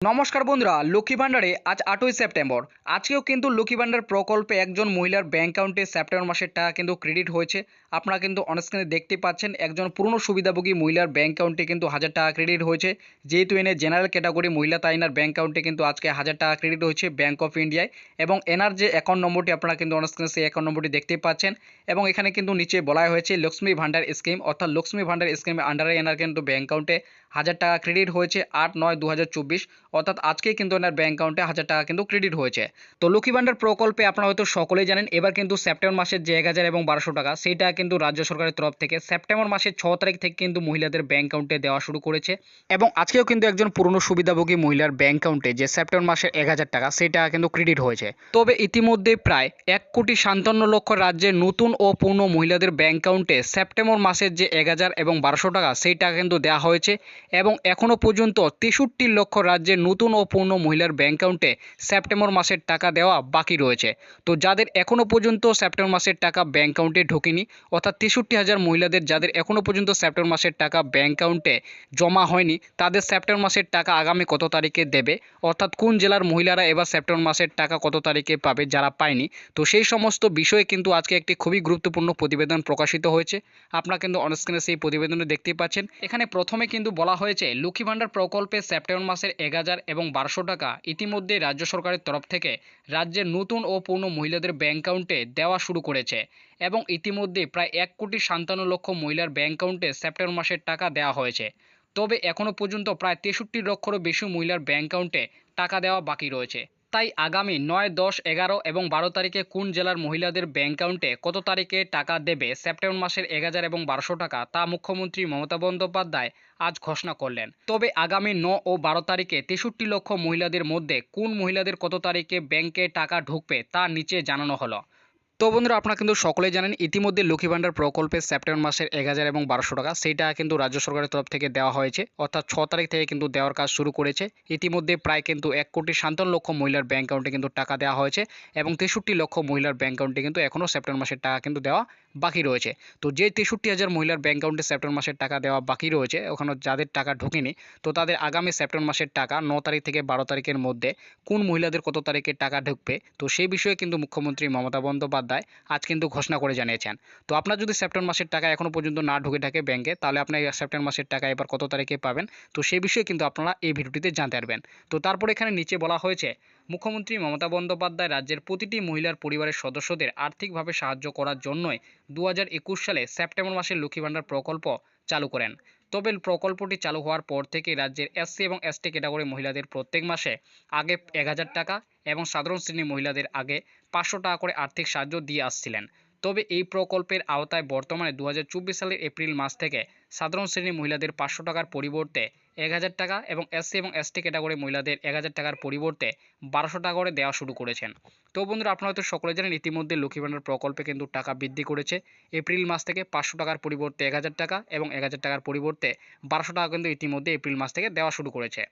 নমস্কার বন্ধুরা, লক্ষ্মী ভাণ্ডারে আজ আটই সেপ্টেম্বর। আজকেও কিন্তু লক্ষ্মী ভাণ্ডার প্রকল্পে একজন মহিলার ব্যাংক অ্যাকাউন্টে সেপ্টেম্বর মাসের টাকা কিন্তু ক্রেডিট হয়েছে। আপনারা কিন্তু অনস্ক্রিনে দেখতে পাচ্ছেন, একজন পুরনো সুবিধাভোগী মহিলার ব্যাঙ্ক অ্যাকাউন্টে কিন্তু হাজার টাকা ক্রেডিট হয়েছে। যেহেতু এনে জেনারেল ক্যাটাগরি মহিলা, তাই এনার ব্যাংক অ্যাকাউন্টে কিন্তু আজকে হাজার টাকা ক্রেডিট হয়েছে ব্যাঙ্ক অফ ইন্ডিয়ায়। এবং এনার যে অ্যাকাউন্ট নম্বরটি আপনারা কিন্তু অনস্ক্রিনে সেই অ্যাকাউন্ট নম্বরটি দেখতে পাচ্ছেন। এবং এখানে কিন্তু নিচে বলা হয়েছে লক্ষ্মী ভাণ্ডার স্কিম। অর্থাৎ লক্ষ্মী ভাণ্ডার স্কিমের আন্ডারে এনার কিন্তু ব্যাঙ্ক অ্যাকাউন্টে হাজার টাকা ক্রেডিট হয়েছে আট নয় দু অর্থাৎ আজকেই কিন্তু এনার ব্যাংক অ্যাকাউন্টে হাজার টাকা কিন্তু ক্রেডিট হয়েছে। তো লক্ষ্মী ভাণ্ডার প্রকল্পে আপনারা হয়তো সকলেই জানেন, এবার কিন্তু সেপ্টেম্বর মাসের যে এক হাজার এবং বারোশো টাকা সেইটা কিন্তু রাজ্য সরকারের তরফ থেকে সেপ্টেম্বর মাসের ছ তারিখ থেকে কিন্তু মহিলাদের ব্যাংক অ্যাকাউন্টে দেওয়া শুরু করেছে। এবং আজকেও কিন্তু একজন পুরনো সুবিধাভোগী মহিলার ব্যাংক অ্যাকাউন্টে যে সেপ্টেম্বর মাসের এক হাজার টাকা, সেটা কিন্তু ক্রেডিট হয়েছে। তবে ইতিমধ্যে প্রায় এক কোটি সাতান্ন লক্ষ রাজ্যের নতুন ও পূর্ণ মহিলাদের ব্যাংক অ্যাকাউন্টে সেপ্টেম্বর মাসের যে এক হাজার এবং বারোশো টাকা সেই টাকা কিন্তু দেওয়া হয়েছে। এবং এখনও পর্যন্ত তেষট্টি লক্ষ রাজ্যের নতুন ও পূর্ণ মহিলার ব্যাংক অ্যাকাউন্টে সেপ্টেম্বর মাসের টাকা দেওয়া বাকি রয়েছে। তো যাদের এখনও পর্যন্ত সেপ্টেম্বর মাসের টাকা ব্যাংক অ্যাকাউন্টে ঢোকেনি, অর্থাৎ তেষট্টি হাজার মহিলাদের যাদের এখনও পর্যন্ত সেপ্টেম্বর মাসের টাকা ব্যাংক অ্যাকাউন্টে জমা হয়নি, তাদের সেপ্টেম্বর মাসের টাকা আগামী কত তারিখে দেবে? অর্থাৎ কোন জেলার মহিলারা এবার সেপ্টেম্বর মাসের টাকা কত তারিখে পাবে যারা পায়নি? তো সেই সমস্ত বিষয়ে কিন্তু আজকে একটি খুবই গুরুত্বপূর্ণ প্রতিবেদন প্রকাশিত হয়েছে। আপনারা কিন্তু অনস্ক্রিনে সেই প্রতিবেদনে দেখতেই পাচ্ছেন। এখানে প্রথমে কিন্তু বলা হয়েছে, লক্ষ্মী ভাণ্ডার প্রকল্পে সেপ্টেম্বর মাসের এক হাজার এবং বারোশো টাকা ইতিমধ্যে রাজ্য সরকারের তরফ থেকে রাজ্যের নতুন ও পূর্ণ মহিলাদের ব্যাঙ্ক অ্যাকাউন্টে দেওয়া শুরু করেছে এবং ইতিমধ্যে প্রায় এক কোটি সান্তান্ন লক্ষ মহিলার ব্যাঙ্ক অ্যাকাউন্টে সেপ্টেম্বর মাসের টাকা দেওয়া হয়েছে। তবে এখনও পর্যন্ত প্রায় তেষট্টি লক্ষেরও বেশি মহিলার ব্যাঙ্ক অ্যাকাউন্টে টাকা দেওয়া বাকি রয়েছে। তাই আগামী নয়, দশ, এগারো এবং বারো তারিখে কোন জেলার মহিলাদের ব্যাংক অ্যাকাউন্টে কত তারিখে টাকা দেবে? সেপ্টেম্বর মাসের এক হাজার এবং বারোশো টাকা, তা মুখ্যমন্ত্রী মমতা বন্দ্যোপাধ্যায় আজ ঘোষণা করলেন। তবে আগামী ন ও বারো তারিখে তেষট্টি লক্ষ মহিলাদের মধ্যে কোন মহিলাদের কত তারিখে ব্যাংকে টাকা ঢুকবে তা নিচে জানানো হলো। তো বন্ধুরা, আপনারা কিন্তু সকলেই জানেন, ইতিমধ্যে লক্ষ্মী ভাণ্ডার প্রকল্পে সেপ্টেম্বর মাসের এক হাজার এবং বারোশো টাকা, সেটা কিন্তু রাজ্য সরকারের তরফ থেকে দেওয়া হয়েছে। অর্থাৎ ছ তারিখ থেকে কিন্তু দেওয়ার কাজ শুরু করেছে। ইতিমধ্যে প্রায় কিন্তু এক কোটি সাতান্ন লক্ষ মহিলার ব্যাংক অ্যাকাউন্টে কিন্তু টাকা দেওয়া হয়েছে এবং তেষট্টি লক্ষ মহিলার ব্যাঙ্ক অ্যাকাউন্টে কিন্তু এখনও সেপ্টেম্বর মাসের টাকা কিন্তু দেওয়া বাকি রয়েছে। তো যে তেষট্টি হাজার মহিলার ব্যাঙ্ক অ্যাকাউন্টে সেপ্টেম্বর মাসের টাকা দেওয়া বাকি রয়েছে, ওখানে যাদের টাকা ঢোকেনি, তো তাদের আগামী সেপ্টেম্বর মাসের টাকা ন তারিখ থেকে বারো তারিখের মধ্যে কোন মহিলাদের কত তারিখে টাকা ঢুকবে, তো সেই বিষয়ে কিন্তু মুখ্যমন্ত্রী মমতা বন্দ্যোপাধ্যায় আজ কিন্তু ঘোষণা করে জানিয়েছেন। তো আপনার যদি সেপ্টেম্বর মাসের টাকা এখনও পর্যন্ত না ঢুকে থাকে ব্যাংকে তাহলে আপনি সেপ্টেম্বর মাসের টাকা এবার কত তারিখে পাবেন? তো সেই বিষয়ে কিন্তু আপনারা এই ভিডিওটিতে জানতে পারবেন। তো তারপর এখানে নিচে বলা হয়েছে, মুখ্যমন্ত্রী মমতা বন্দ্যোপাধ্যায় রাজ্যের প্রতিটি মহিলার পরিবারের সদস্যদের আর্থিকভাবে সাহায্য করার জন্যই দু হাজার একুশ সালে সেপ্টেম্বর মাসের লক্ষ্মী ভাণ্ডার প্রকল্প চালু করেন। তবে প্রকল্পটি চালু হওয়ার পর থেকে রাজ্যের এসসি এবং এসটি ক্যাটাগরি মহিলাদের প্রত্যেক মাসে আগে এক হাজার টাকা এবং সাধারণ শ্রেণির মহিলাদের আগে পাঁচশো টাকা করে আর্থিক সাহায্য দিয়ে আসছিলেন। তবে এই প্রকল্পের আওতায় বর্তমানে দু হাজার চব্বিশ সালের এপ্রিল মাস থেকে সাধারণ শ্রেণির মহিলাদের পাঁচশো টাকার পরিবর্তে এক হাজার টাকা এবং এসসি এবং এসটি ক্যাটাগরি মহিলাদের এক হাজার টাকার পরিবর্তে বারোশো টাকা করে দেওয়া শুরু করেছেন। তো বন্ধুরা, আপনারা হয়তো সকলে জানেন, ইতিমধ্যে লক্ষ্মী ভাণ্ডার প্রকল্পে কিন্তু টাকা বৃদ্ধি করেছে। এপ্রিল মাস থেকে পাঁচশো টাকার পরিবর্তে এক হাজার টাকা এবং এক হাজার টাকার পরিবর্তে বারোশো টাকা কিন্তু ইতিমধ্যে এপ্রিল মাস থেকে দেওয়া শুরু করেছে।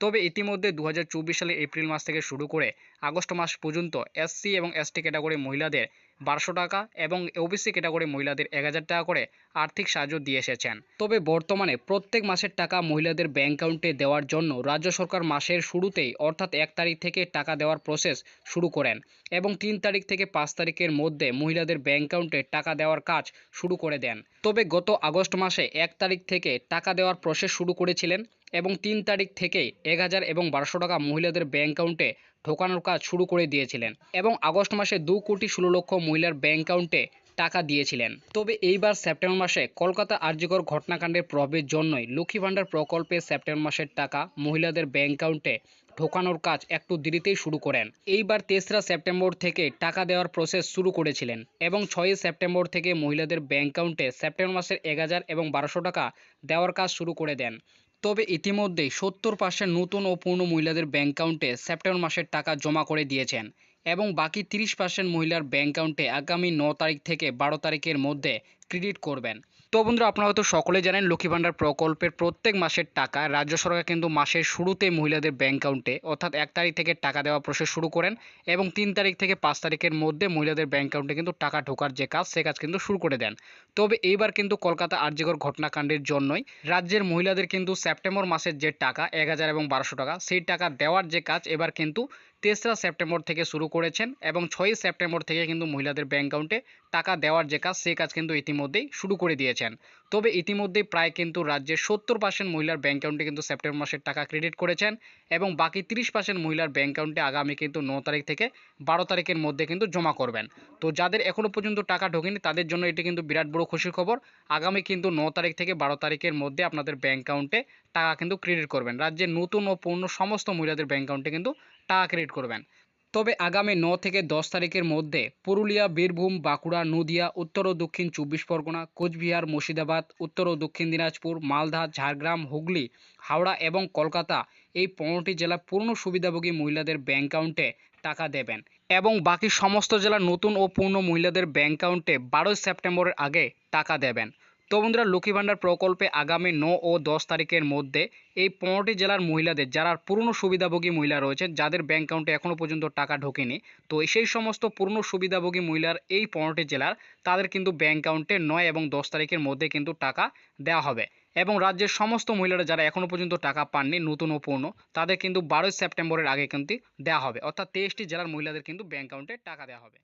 তবে ইতিমধ্যে দু হাজার চব্বিশ সালে এপ্রিল মাস থেকে শুরু করে আগস্ট মাস পর্যন্ত এসসি এবং এসটি ক্যাটাগরি মহিলাদের বারোশো টাকা এবং ওবিসি ক্যাটাগরি মহিলাদের এক হাজার টাকা করে আর্থিক সাহায্য দিয়ে এসেছেন। তবে বর্তমানে প্রত্যেক মাসের টাকা মহিলাদের ব্যাংক অ্যাকাউন্টে দেওয়ার জন্য রাজ্য সরকার মাসের শুরুতেই অর্থাৎ এক তারিখ থেকে টাকা দেওয়ার প্রসেস শুরু করেন এবং তিন তারিখ থেকে পাঁচ তারিখের মধ্যে মহিলাদের ব্যাংক অ্যাকাউন্টে টাকা দেওয়ার কাজ শুরু করে দেন। তবে গত আগস্ট মাসে এক তারিখ থেকে টাকা দেওয়ার প্রসেস শুরু করেছিলেন এবং তিন তারিখ থেকেই এক হাজার এবং বারোশো টাকা মহিলাদের ব্যাংক অ্যাকাউন্টে ঢোকানোর কাজ শুরু করে দিয়েছিলেন এবং আগস্ট মাসে দু কোটি ষোলো লক্ষ মহিলার ব্যাংক অ্যাকাউন্টে টাকা দিয়েছিলেন। তবে এইবার সেপ্টেম্বর মাসে কলকাতা আর্যিকর ঘটনাকাণ্ডের প্রভাবের জন্যই লক্ষ্মী ভাণ্ডার প্রকল্পে সেপ্টেম্বর মাসের টাকা মহিলাদের ব্যাংক অ্যাকাউন্টে ঢোকানোর কাজ একটু দেরিতেই শুরু করেন। এইবার তেসরা সেপ্টেম্বর থেকে টাকা দেওয়ার প্রসেস শুরু করেছিলেন এবং ছয়ই সেপ্টেম্বর থেকে মহিলাদের ব্যাংক অ্যাকাউন্টে সেপ্টেম্বর মাসের এক হাজার এবং বারোশো টাকা দেওয়ার কাজ শুরু করে দেন। তবে ইতিমধ্যেই সত্তর পার্সেন্ট নতুন ও পূর্ণ মহিলাদের ব্যাংক অ্যাকাউন্টে সেপ্টেম্বর মাসের টাকা জমা করে দিয়েছেন এবং বাকি তিরিশ পার্সেন্ট মহিলার ব্যাংক অ্যাকাউন্টে আগামী ন তারিখ থেকে বারো তারিখের মধ্যে ক্রেডিট করবেন। তো বন্ধুরা, আপনারা হয়তো সকলে জানেন লক্ষ্মী ভাণ্ডার প্রকল্পের প্রত্যেক মাসের টাকা রাজ্য সরকার কিন্তু মাসের শুরুতে মহিলাদের ব্যাংক অ্যাকাউন্টে অর্থাৎ এক তারিখ থেকে টাকা দেওয়া প্রসেস শুরু করেন এবং তিন তারিখ থেকে পাঁচ তারিখের মধ্যে মহিলাদের ব্যাংক অ্যাকাউন্টে কিন্তু টাকা ঢোকার যে কাজ, সে কাজ কিন্তু শুরু করে দেন। তবে এইবার কিন্তু কলকাতা আর্যগর ঘটনাকাণ্ডের জন্যই রাজ্যের মহিলাদের কিন্তু সেপ্টেম্বর মাসের যে টাকা, এক হাজার এবং বারোশো টাকা, সেই টাকা দেওয়ার যে কাজ, এবার কিন্তু তেসরা সেপ্টেম্বর থেকে শুরু করেছেন এবং ছয়ই সেপ্টেম্বর থেকে কিন্তু মহিলাদের ব্যাংক অ্যাকাউন্টে টাকা দেওয়ার যে কাজ, সে কাজ কিন্তু ইতিমধ্যেই শুরু করে দিয়েছেন। তবে ইতিমধ্যেই প্রায় কিন্তু রাজ্যের সত্তর পার্সেন্ট মহিলার ব্যাংক অ্যাকাউন্টে কিন্তু সেপ্টেম্বর মাসের টাকা ক্রেডিট করেছেন এবং বাকি তিরিশ পার্সেন্ট মহিলার ব্যাংক অ্যাকাউন্টে আগামী কিন্তু ন তারিখ থেকে বারো তারিখের মধ্যে কিন্তু জমা করবেন। তো যাদের এখনও পর্যন্ত টাকা ঢোকেনি, তাদের জন্য এটি কিন্তু বিরাট বড় খুশির খবর। আগামী কিন্তু ন তারিখ থেকে বারো তারিখের মধ্যে আপনাদের ব্যাংক অ্যাকাউন্টে টাকা কিন্তু ক্রেডিট করবেন। রাজ্যের নতুন ও পূর্ণ সমস্ত মহিলাদের ব্যাংক অ্যাকাউন্টে কিন্তু টাকা ক্রেডিট করবেন। তবে আগামী ন থেকে দশ তারিখের মধ্যে পুরুলিয়া, বীরভূম, বাঁকুড়া, নদিয়া, উত্তর ও দক্ষিণ চব্বিশ পরগনা, কোচবিহার, মুর্শিদাবাদ, উত্তর ও দক্ষিণ দিনাজপুর, মালদা, ঝাড়গ্রাম, হুগলি, হাওড়া এবং কলকাতা এই পনেরোটি জেলা পূর্ণ সুবিধাভোগী মহিলাদের ব্যাংক অ্যাকাউন্টে টাকা দেবেন এবং বাকি সমস্ত জেলার নতুন ও পূর্ণ মহিলাদের ব্যাংক অ্যাকাউন্টে বারোই সেপ্টেম্বরের আগে টাকা দেবেন। তো বন্ধুরা লক্ষ্মী ভাণ্ডার প্রকল্পে আগামী ন ও দশ তারিখের মধ্যে এই পনেরোটি জেলার মহিলাদের, যারা পুরনো সুবিধাভোগী মহিলা রয়েছেন যাদের ব্যাংক অ্যাকাউন্টে এখনও পর্যন্ত টাকা ঢোকেনি, তো সেই সমস্ত পূর্ণ সুবিধাভোগী মহিলার এই পনেরোটি জেলার, তাদের কিন্তু ব্যাংক অ্যাকাউন্টে নয় এবং দশ তারিখের মধ্যে কিন্তু টাকা দেওয়া হবে। এবং রাজ্যের সমস্ত মহিলারা যারা এখনও পর্যন্ত টাকা পাননি, নতুন ও পূর্ণ তাদের কিন্তু বারোই সেপ্টেম্বরের আগে কিন্তু দেওয়া হবে। অর্থাৎ তেইশটি জেলার মহিলাদের কিন্তু ব্যাংক অ্যাকাউন্টে টাকা দেওয়া হবে।